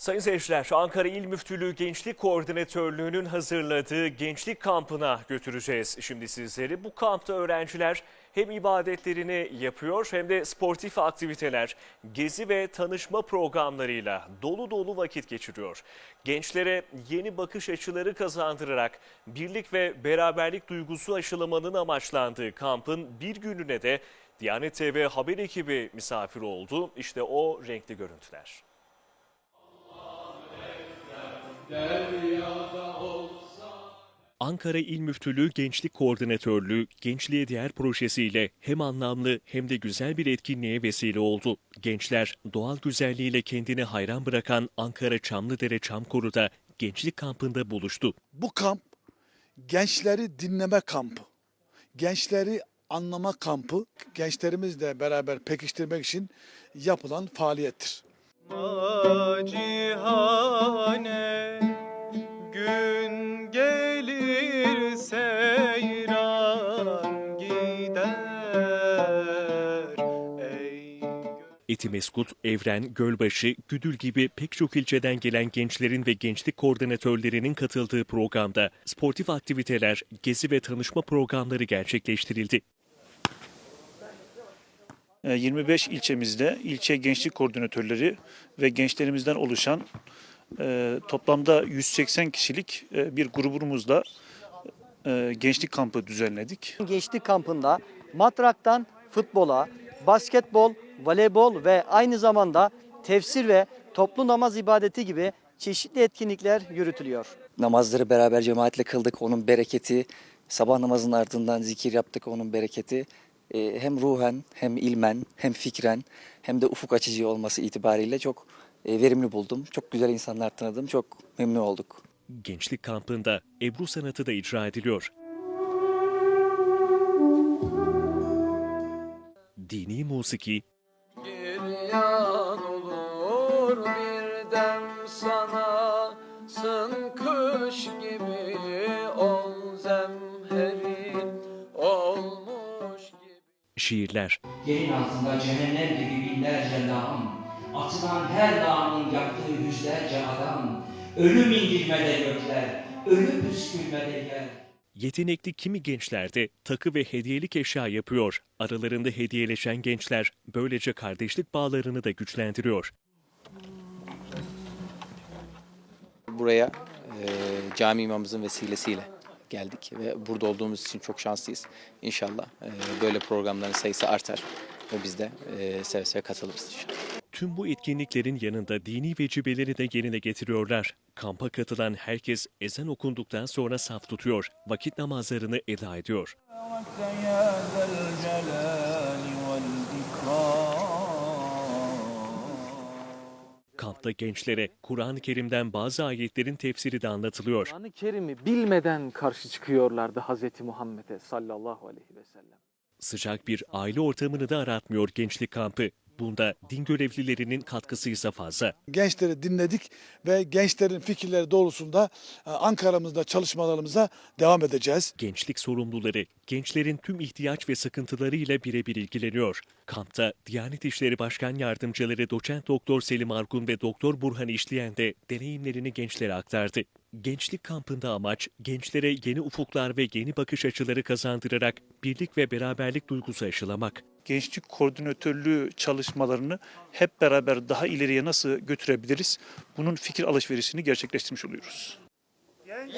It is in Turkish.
Sayın seyirciler, Ankara İl Müftülüğü Gençlik Koordinatörlüğü'nün hazırladığı gençlik kampına götüreceğiz şimdi sizleri. Bu kampta öğrenciler hem ibadetlerini yapıyor hem de sportif aktiviteler, gezi ve tanışma programlarıyla dolu dolu vakit geçiriyor. Gençlere yeni bakış açıları kazandırarak birlik ve beraberlik duygusu aşılamanın amaçlandığı kampın bir gününe de Diyanet TV haber ekibi misafir oldu. İşte o renkli görüntüler. Ankara İl Müftülüğü Gençlik Koordinatörlüğü Gençliğe Değer projesiyle hem anlamlı hem de güzel bir etkinliğe vesile oldu. Gençler doğal güzelliğiyle kendini hayran bırakan Ankara Çamlıdere Çamkoru'da gençlik kampında buluştu. Bu kamp gençleri dinleme kampı. Gençleri anlama kampı. Gençlerimizle beraber pekiştirmek için yapılan faaliyettir. Acihane Etimeskut, Evren, Gölbaşı, Güdül gibi pek çok ilçeden gelen gençlerin ve gençlik koordinatörlerinin katıldığı programda sportif aktiviteler, gezi ve tanışma programları gerçekleştirildi. 25 E, ilçemizde ilçe gençlik koordinatörleri ve gençlerimizden oluşan e, toplamda 180 kişilik e, bir grubumuzla e, gençlik kampı düzenledik. Gençlik kampında matraktan futbola, basketbol, voleybol ve aynı zamanda tefsir ve toplu namaz ibadeti gibi çeşitli etkinlikler yürütülüyor. Namazları beraber cemaatle kıldık. Onun bereketi, sabah namazının ardından zikir yaptık. Onun bereketi e, hem ruhen hem ilmen hem fikren hem de ufuk açıcı olması itibariyle çok e, verimli buldum. Çok güzel insanlar tanıdım. Çok memnun olduk. Gençlik kampında Ebru sanatı da icra ediliyor. Dini musiki, Giryan olur bir dem sana Sın kış gibi ol zemherin olmuş gibi şiirler, Yerin altında cehennem gibi binlerce lağım, atılan her lağımın yaktığı yüzlerce adam, ölüm indirmede gökler, ölü püskürmede yer. Yetenekli kimi gençler de takı ve hediyelik eşya yapıyor. Aralarında hediyeleşen gençler böylece kardeşlik bağlarını da güçlendiriyor. buraya e, cami imamımızın vesilesiyle geldik ve burada olduğumuz için çok şanslıyız. İnşallah e, böyle programların sayısı artar ve biz de e, seve seve katılırız inşallah. Tüm bu etkinliklerin yanında dini vecibeleri de yerine getiriyorlar. Kampa katılan herkes ezan okunduktan sonra saf tutuyor, vakit namazlarını eda ediyor. Kampta gençlere Kur'an-ı Kerim'den bazı ayetlerin tefsiri de anlatılıyor. Kur'an-ı Kerim'i bilmeden karşı çıkıyorlardı Hz. Muhammed'e sallallahu aleyhi ve sellem. Sıcak bir aile ortamını da aratmıyor gençlik kampı. Bunda din görevlilerinin katkısı ise fazla. Gençleri dinledik ve gençlerin fikirleri doğrultusunda e, Ankara'mızda çalışmalarımıza devam edeceğiz. Gençlik sorumluları gençlerin tüm ihtiyaç ve sıkıntılarıyla birebir ilgileniyor. Kampta Diyanet İşleri Başkan Yardımcıları Doçent Doktor Selim Argun ve Doktor Burhan İşleyen de deneyimlerini gençlere aktardı. Gençlik kampında amaç gençlere yeni ufuklar ve yeni bakış açıları kazandırarak birlik ve beraberlik duygusu aşılamak. Gençlik koordinatörlüğü çalışmalarını hep beraber daha ileriye nasıl götürebiliriz? Bunun fikir alışverişini gerçekleştirmiş oluyoruz. Genç